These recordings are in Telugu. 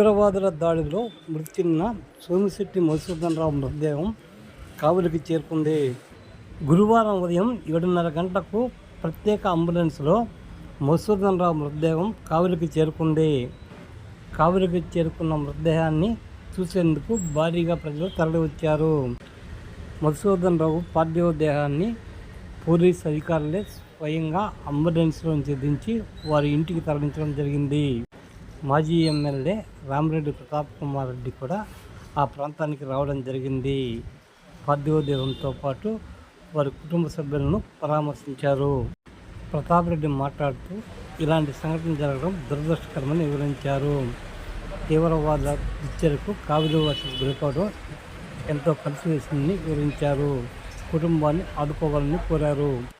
ఉగ్రవాదుల దాడిలో మృతి చెందిన సోమిశెట్టి మధుసూదనరావు మృతదేహం కావులికి చేరుకుంది. గురువారం ఉదయం ఏడున్నర గంటలకు ప్రత్యేక అంబులెన్స్లో మధుసూదనరావు మృతదేహం కావులికి చేరుకుంది. కావులికి చేరుకున్న మృతదేహాన్ని చూసేందుకు భారీగా ప్రజలు తరలివచ్చారు. మధుసూదనరావు పార్థివ దేహాన్ని పోలీస్ అధికారులే స్వయంగా అంబులెన్స్లో దించి వారి ఇంటికి తరలించడం జరిగింది. మాజీ ఎమ్మెల్యే రామరెడ్డి ప్రతాప్ కుమార్ రెడ్డి కూడా ఆ ప్రాంతానికి రావడం జరిగింది. పార్థివదేవంతో పాటు వారి కుటుంబ సభ్యులను పరామర్శించారు. ప్రతాప్ రెడ్డి మాట్లాడుతూ ఇలాంటి సంఘటన జరగడం దురదృష్టకరమని వివరించారు. తీవ్రవాద హత్యలకు కావిలివాసులు గురిపడడం ఎంతో కలిసి వేసిందని వివరించారు. కుటుంబాన్ని ఆదుకోవాలని కోరారు.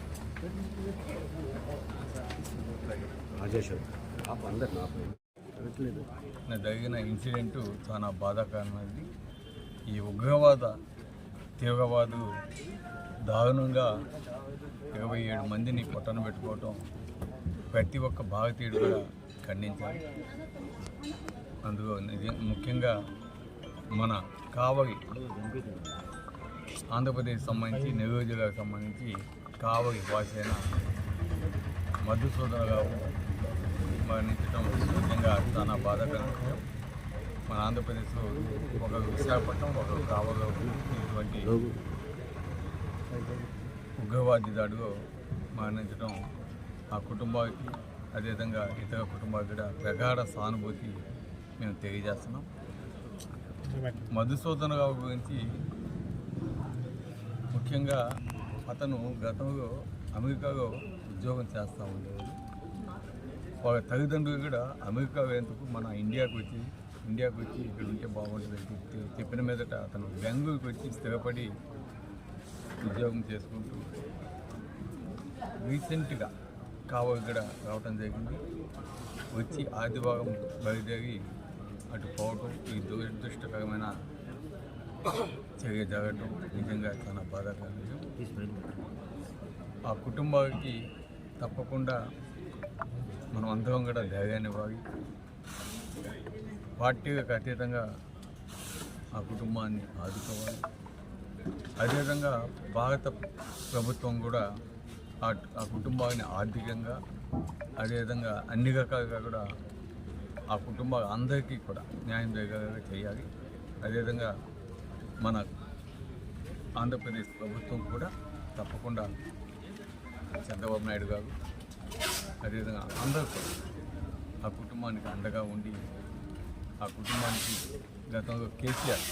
జరిగిన ఇన్సిడెంట్ చాలా బాధాకరమైనది ఈ ఉగ్రవాద తీవ్రవాదు దారుణంగా ఇరవై ఏడు మందిని పొట్టన పెట్టుకోవటం ప్రతి ఒక్క భారతీయుడు కూడా ఖండించాలి. అందులో ముఖ్యంగా మన కావలి ఆంధ్రప్రదేశ్ సంబంధించి నెల్లూరు జిల్లాకు సంబంధించి కావలి వాసైన మధుసూదన గారు మరణించడం నిజంగా చాలా బాధాకరం విషయం. మన ఆంధ్రప్రదేశ్లో ఒక విశాఖపట్నం ఒక కావలో ఇటువంటి ఉగ్రవాది దాడిలో మరణించడం ఆ కుటుంబానికి అదేవిధంగా ఇతర కుటుంబానికి కూడా ప్రగాఢ సానుభూతి మేము తెలియజేస్తున్నాం మధుసూదన రావు గురించి ముఖ్యంగా అతను గతంలో అమెరికాలో ఉద్యోగం చేస్తూ ఉండేవాడు. వాళ్ళ తల్లిదండ్రులు కూడా అమెరికా వేందుకు మన ఇండియాకు వచ్చి ఇండియాకు వచ్చి ఇక్కడ ఉంటే బాగుంటుంది చెప్పిన మీదట అతను బెంగళూరుకి వచ్చి స్థిరపడి ఉద్యోగం చేసుకుంటూ రీసెంట్గా కావలి కూడా రావటం జరిగింది. వచ్చి ఆదివారం బయలుదేరి అటు పోవటం ఈ దురదృష్టకరమైన చర్య జరగటం నిజంగా చాలా బాధాకరం ఆ కుటుంబానికి తప్పకుండా మనం అందరం కూడా ధైర్యాన్ని వాగి పార్టీలకు అతీతంగా ఆ కుటుంబాన్ని ఆదుకోవాలి. అదేవిధంగా భారత ప్రభుత్వం కూడా ఆ కుటుంబాన్ని ఆర్థికంగా అదేవిధంగా అన్ని రకాలుగా కూడా ఆ కుటుంబాలు అందరికీ కూడా న్యాయం జరిగేలాగా చేయాలి. అదేవిధంగా మన ఆంధ్రప్రదేశ్ ప్రభుత్వం కూడా తప్పకుండా చంద్రబాబు నాయుడు గారు అదేవిధంగా అందరూ ఆ కుటుంబానికి అండగా ఉండి ఆ కుటుంబానికి గతంలో కేసీఆర్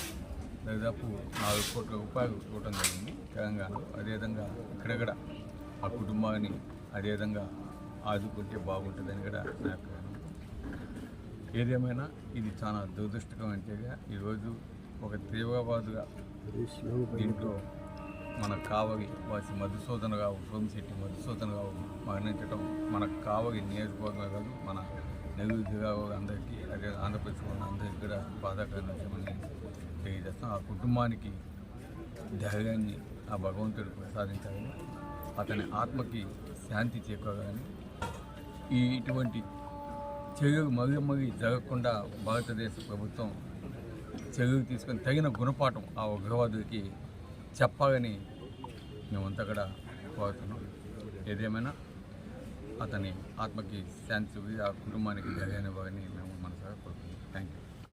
దాదాపు నాలుగు కోట్ల రూపాయలు ఇవ్వడం జరిగింది తెలంగాణలో. అదేవిధంగా ఇక్కడ ఆ కుటుంబాన్ని అదేవిధంగా ఆదుకుంటే బాగుంటుందని కూడా నా ఏదేమైనా ఇది చాలా దురదృష్టకరంగా ఈరోజు ఒక తీవ్రవాదుగా దీంట్లో మన కావలి వాసి మధుసూదన రావు సోమిశెట్టి మధుసూదన రావు మరణించడం మన కావలి నియోజకవర్గమే కాదు మన నెల్లూరు జిల్లా అందరికీ అదే ఆంధ్రప్రదేశ్ ఉన్న అందరికీ కూడా బాధాకరమైన విషయమని తెలియజేస్తాం ఆ కుటుంబానికి ధైర్యాన్ని ఆ భగవంతుడు ప్రసాదించాలని అతని ఆత్మకి శాంతి చేకూరాలని ఈ ఇటువంటి చర్యలు మరీ మరీ జరగకుండా భారతదేశ ప్రభుత్వం చదువు తీసుకొని తగిన గుణపాఠం ఆ ఉగ్రవాదులకి చెప్పాలని మేమంతా కూడా కోరుతున్నాం. ఏదేమైనా అతని ఆత్మకి శాంతి ఆ కుటుంబానికి ధైర్యాన్ని ఇవ్వాలని మేము మనసారా కోరుతున్నాం థ్యాంక్ యూ